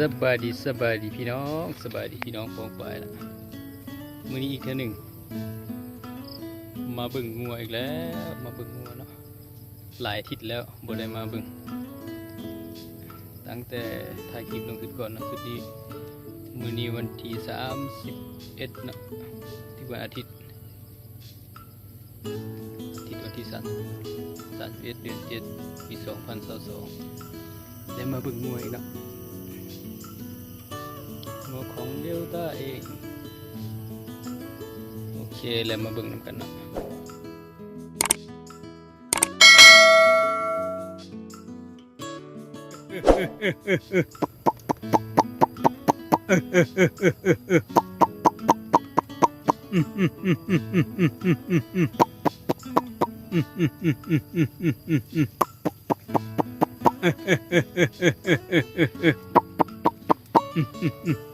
สบายดีสบายดีพี่น้องสบายดีพี่น้องปองไปละมือนี้อีกเท่หนึ่งมาบิ่งงัวอีกแล้วมาบิ่งงัวเนาะหลายอาทิศแล้วบ่ได้มาบิ่งตั้งแต่ถ่ายคลิปลงสุดก่อนนาะสุดนี้มื้อนี้วันที่31เนาะที่วันอาทิตย์อาทิตย์วันที่3 31เอ็ดเดือน7ปี2022ได้มาบิ่งงัวอีกเนาะงัว ต้าเอง โอเคแล้วมาเบิ่งน้ำกันเนาะมั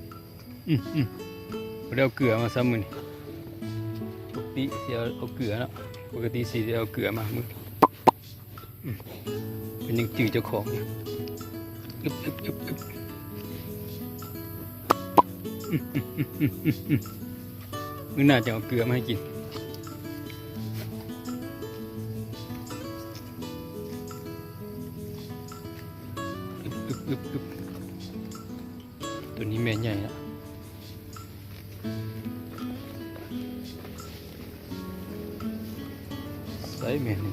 อืมอืมบ่ได้เอาเกลือมาซ้ำมือนี่ปกติเสิเอาเอาเกลือเนาะปกติสิได้เอาเกลือมามืออืมเป็นยังจืดเจ้าของอึบอึบอึบอึบอืมอืมอืมอืมอืมอืมมือหน้าจะเอาเกลือมาให้กินตัวนี้แม่ใหญ่ละ ใส่แม่นี่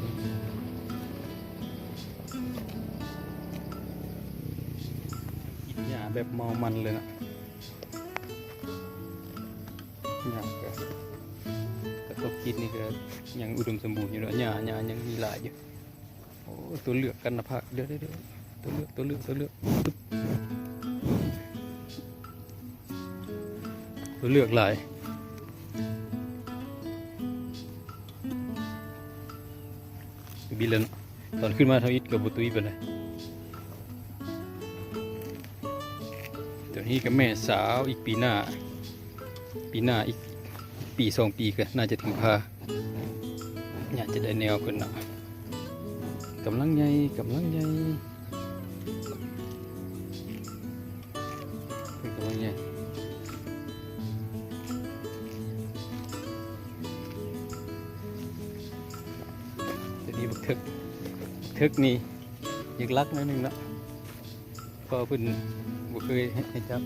กินหญ้าแบบเมามันเลยนะหญ้าก็กระทบกินนี่ก็ยังอุดมสมบูรณ์อยู่เนาะหญ้าหญ้ายังมีหลายอยู่โอ้ตัวเลือกกันนะพักเดี๋ยวเดี๋ยวเดี๋ยวตัวเลือกตัวเลือกตัวเลือก เลือกหลายบิลเลนตอนขึ้นมาเท่าอิดกับบุตุยไปเลยตัวนี้กับแม่สาวอีกปีหน้า ปีหน้าอีกปีสองปีก็น่าจะถึงพาอยากจะได้แนวขึ้นนะกำลังใหญ่กำลังใหญ่เป็นกำลังใหญ่ จะดีบักทึกบึกนี่ยึกลักนิดนึงละเพอเพิ่นบ่เคยให้จับ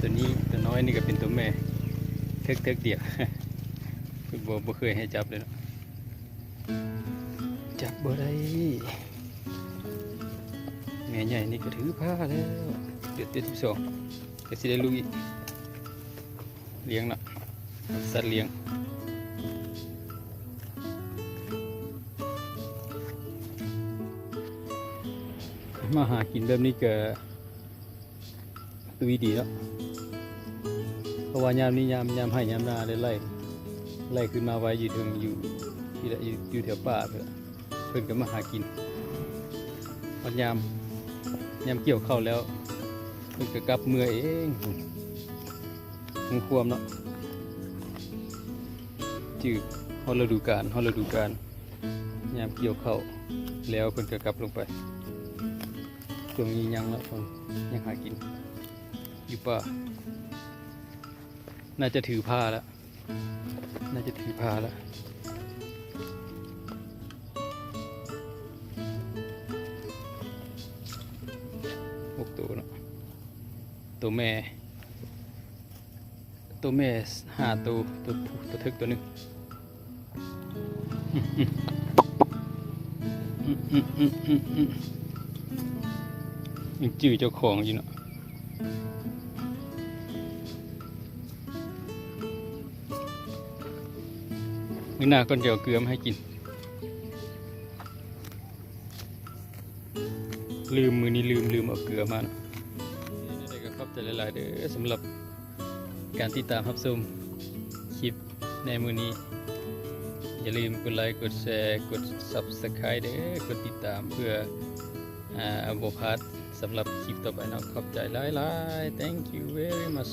ตัวนี้ตัวน้อยนี่ก็เป็นตัวแม่ทึกทึกเดียวพิ่นบ่บ่เคยให้จับเลยเนาะ บบ่ได้แม่ใหญ่นี่ก็ถือผ้าแล้ว เดือดเดือดที่สองก็สิได้ลูกอีก เลี้ยงนะสัตว์เลี้ยงมาหากินแบบนี้ก็ตุยดีแล้วเพราะว่ายามนี้ยามยามให้ยามนาได้ไล่ไล่ขึ้นมาไว้อยู่ถึงอยู่ที่อยู่แถวป่าเพื่อ พิ่นก็มาหากินวันยามยามเกี่ยวเข้าวแล้วเพิ่นก็กลับเมื่อเองมึงควมเนาะจืดฮอดฤดูกาลฮอดฤดูกาลยามเกี่ยวเข้าวแล้วเพิ่นก็กลับลงไปช่วงนี้ยังเนาะเพิ่นยังหากินอยู่ป่าน่าจะถือผ้าแล้วน่าจะถือพาแล้ว ตัวแม่ ตัวแม่ห้าตัวตัวผู้ตัวทึกตัวนึงยังจื้อเจ้าของอยู่เนาะมือหน้าก่อนจะเอาเกลือมาให้กิน ลืมมือนี้ลืมลืมเอาเกลือมาเนาะ ใจหลายๆเด้อสำหรับการติดตามรับชมคลิปในมือนี้ อย่าลืมกดไลค์กดแชร์กด Subscribe เด้อกดติดตามเพื่ออ่าบพลาดสำหรับคลิปต่อไปเนาะขอบใจหลายๆ thank you very much